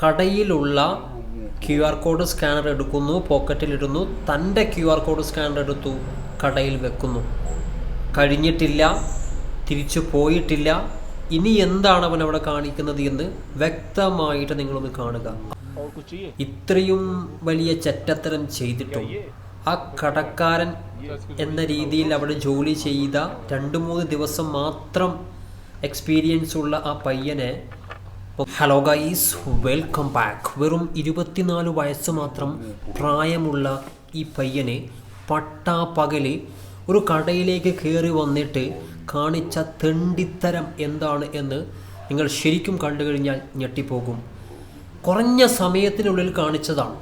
കടയിലുള്ള Q R code scanner എടുക്കുന്നു പോക്കറ്റിലിടുന്നു തന്റെ ക്യു ആർ കോഡ് സ്കാനർ എടുത്തു കടയിൽ വെക്കുന്നു. കഴിഞ്ഞിട്ടില്ല തിരിച്ചു പോയിട്ടില്ല. ഇനി എന്താണ് അവൻ അവിടെ കാണിക്കുന്നത് എന്ന് വ്യക്തമായിട്ട് നിങ്ങളൊന്ന് കാണുക. ഇത്രയും വലിയ ചറ്റത്തരം ചെയ്തിട്ടും ആ കടക്കാരൻ എന്ന രീതിയിൽ അവിടെ ജോലി ചെയ്ത രണ്ട് മൂന്ന് ദിവസം മാത്രം എക്സ്പീരിയൻസ് ഉള്ള ആ പയ്യനെ ഹലോ ഗൈസ് വെൽക്കം ബാക്ക്. വെറും ഇരുപത്തിനാല് വയസ്സ് മാത്രം പ്രായമുള്ള ഈ പയ്യനെ പട്ടാ പട്ടാപ്പകൽ ഒരു കടയിലേക്ക് കയറി വന്നിട്ട് കാണിച്ച തെണ്ടിത്തരം എന്താണ് എന്ന് നിങ്ങൾ ശരിക്കും കണ്ടു കഴിഞ്ഞാൽ ഞെട്ടിപ്പോകും. കുറഞ്ഞ സമയത്തിനുള്ളിൽ കാണിച്ചതാണ്.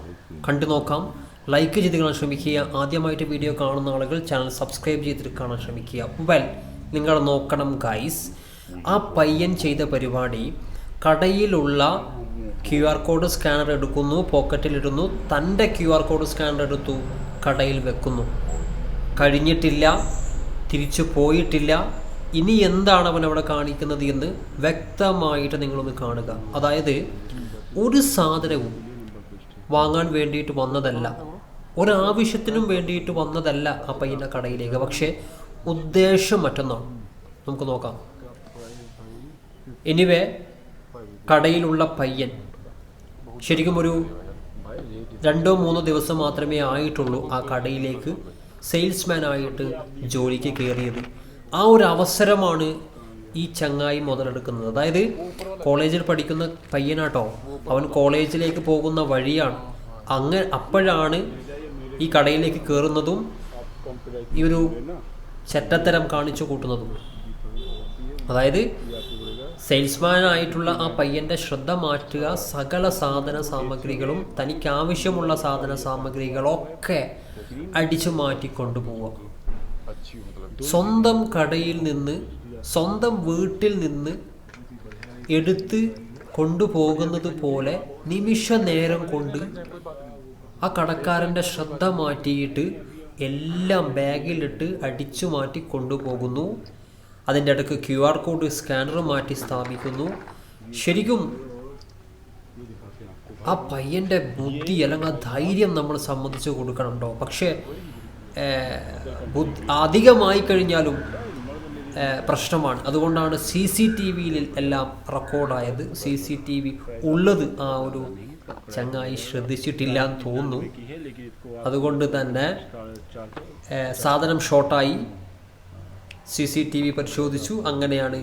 കണ്ടു നോക്കാം. ലൈക്ക് ചെയ്ത് കാണാൻ ശ്രമിക്കുക. ആദ്യമായിട്ട് വീഡിയോ കാണുന്ന ആളുകൾ ചാനൽ സബ്സ്ക്രൈബ് ചെയ്തിട്ട് കാണാൻ ശ്രമിക്കുക. വെൽ നിങ്ങൾ നോക്കണം ഗൈസ്. ആ പയ്യൻ ചെയ്ത പരിപാടി കടയിലുള്ള ക്യു ആർ കോഡ് സ്കാനർ എടുക്കുന്നു പോക്കറ്റിലിടുന്നു തന്റെ ക്യു ആർ കോഡ് സ്കാനർ എടുത്തു കടയിൽ വെക്കുന്നു. കഴിഞ്ഞിട്ടില്ല തിരിച്ചു പോയിട്ടില്ല ഇനി എന്താണ് അവൻ അവിടെ കാണിക്കുന്നത് എന്ന് വ്യക്തമായിട്ട് നിങ്ങളൊന്ന് കാണുക. അതായത് ഒരു സാധനവും വാങ്ങാൻ വേണ്ടിയിട്ട് വന്നതല്ല. ഒരാവശ്യത്തിനും വേണ്ടിയിട്ട് വന്നതല്ല ആ പയ്യന്റെ കടയിലേക്ക്. പക്ഷേ ഉദ്ദേശം മറ്റൊന്നാണ്. നമുക്ക് നോക്കാം. എനിവേ കടയിലുള്ള പയ്യൻ. ശരിക്കും ഒരു രണ്ടോ മൂന്നോ ദിവസം മാത്രമേ ആയിട്ടുള്ളൂ ആ കടയിലേക്ക് സെയിൽസ്മാൻ ആയിട്ട് ജോലിക്ക് കയറിയത്. ആ ഒരു അവസരമാണ് ഈ ചങ്ങായി മുതലെടുക്കുന്നത്. അതായത് കോളേജിൽ പഠിക്കുന്ന പയ്യനാട്ടോ അവൻ കോളേജിലേക്ക് പോകുന്ന വഴിയാണ്. അങ്ങ് അപ്പോഴാണ് ഈ കടയിലേക്ക് കയറുന്നതും ഈ ഒരു ചെറ്റത്തരം കാണിച്ചു കൂട്ടുന്നതും. അതായത് സെയിൽസ്മാൻ ആയിട്ടുള്ള ആ പയ്യന്റെ ശ്രദ്ധ മാറ്റുക സകല സാധന സാമഗ്രികളും തനിക്ക് ആവശ്യമുള്ള സാധന സാമഗ്രികളൊക്കെ അടിച്ചു മാറ്റി കൊണ്ടുപോവുക സ്വന്തം കടയിൽ നിന്ന് സ്വന്തം വീട്ടിൽ നിന്ന് എടുത്ത് കൊണ്ടുപോകുന്നത് പോലെ നിമിഷ നേരം കൊണ്ട് ആ കടക്കാരന്റെ ശ്രദ്ധ മാറ്റിയിട്ട് എല്ലാം ബാഗിലിട്ട് അടിച്ചു മാറ്റി കൊണ്ടുപോകുന്നു അതിന്റെ ഇടയ്ക്ക് ക്യു ആർ കോഡ് സ്കാനർ മാറ്റി സ്ഥാപിക്കുന്നു. ശരിക്കും ആ പയ്യന്റെ ബുദ്ധി അല്ലെങ്കിൽ ആ ധൈര്യം നമ്മൾ സംബന്ധിച്ച് കൊടുക്കണം കേട്ടോ പക്ഷേ അധികമായി കഴിഞ്ഞാലും പ്രശ്നമാണ്. അതുകൊണ്ടാണ് സി സി ടി വിയിൽ എല്ലാം റെക്കോർഡായത്. സി സി ടി വി ഉള്ളത് ആ ഒരു ചങ്ങായി ശ്രദ്ധിച്ചിട്ടില്ല എന്ന് തോന്നുന്നു. അതുകൊണ്ട് തന്നെ സാധനം ഷോർട്ടായി. സി സി ടി വി പരിശോധിച്ചു. അങ്ങനെയാണ്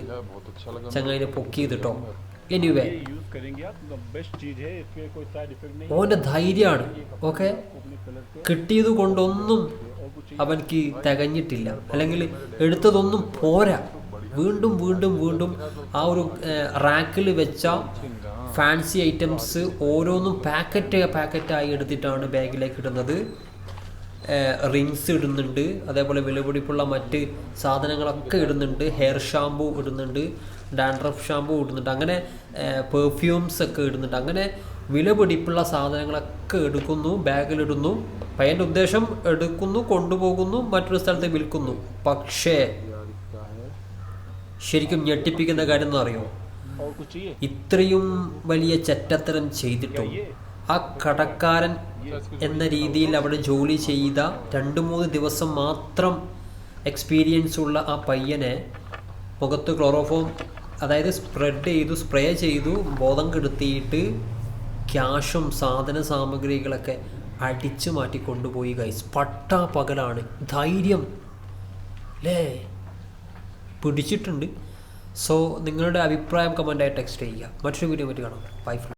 ചങ്ങായിനെ പൊക്കിയത് കേട്ടോ എനിവേ ഓന്റെ ധൈര്യമാണ് ഓക്കെ? കിട്ടിയത് കൊണ്ടൊന്നും അവൻക്ക് തികഞ്ഞിട്ടില്ല. അല്ലെങ്കിൽ എടുത്തതൊന്നും പോരാ. വീണ്ടും വീണ്ടും വീണ്ടും ആ ഒരു റാക്കിൽ വെച്ച ഫാൻസി ഐറ്റംസ് ഓരോന്നും പാക്കറ്റ് പാക്കറ്റായി എടുത്തിട്ടാണ് ബാഗിലേക്ക് ഇടുന്നത്. റിങ്സ് ഇടുന്നുണ്ട്. അതേപോലെ വിലപിടിപ്പുള്ള മറ്റ് സാധനങ്ങളൊക്കെ ഇടുന്നുണ്ട്. ഹെയർ ഷാമ്പൂ ഇടുന്നുണ്ട്. ഡാൻഡ്രഫ് ഷാമ്പൂ ഇടുന്നുണ്ട്. അങ്ങനെ പെർഫ്യൂംസ് ഒക്കെ ഇടുന്നുണ്ട്. അങ്ങനെ വിലപിടിപ്പുള്ള സാധനങ്ങളൊക്കെ എടുക്കുന്നു ബാഗിലിടുന്നു അപ്പം അതിന്റെ ഉദ്ദേശം എടുക്കുന്നു കൊണ്ടുപോകുന്നു മറ്റൊരു സ്ഥലത്ത് വിൽക്കുന്നു. പക്ഷേ ശരിക്കും ഞെട്ടിപ്പിക്കുന്ന കാര്യം എന്ന് അറിയോ ഇത്രയും വലിയ ചറ്റത്തരം ചെയ്തിട്ടും ആ കടക്കാരൻ എന്ന രീതിയിൽ അവിടെ ജോലി ചെയ്ത രണ്ട് മൂന്ന് ദിവസം മാത്രം എക്സ്പീരിയൻസ് ഉള്ള ആ പയ്യനെ മുഖത്ത് ക്ലോറോഫോം അതായത് സ്പ്രെഡ് ചെയ്തു സ്പ്രേ ചെയ്തു ബോധം കെടുത്തിയിട്ട് ക്യാഷും സാധന സാമഗ്രികളൊക്കെ അടിച്ചു മാറ്റി കൊണ്ടുപോയി ഗൈസ് പട്ടാ പകലാണ്. ധൈര്യം. അല്ലേ പിടിച്ചിട്ടുണ്ട്. സോ നിങ്ങളുടെ അഭിപ്രായം കമന്റായി ടെക്സ്റ്റ് ചെയ്യുക. മറ്റൊരു വീഡിയോ പറ്റി കാണാം. ബൈ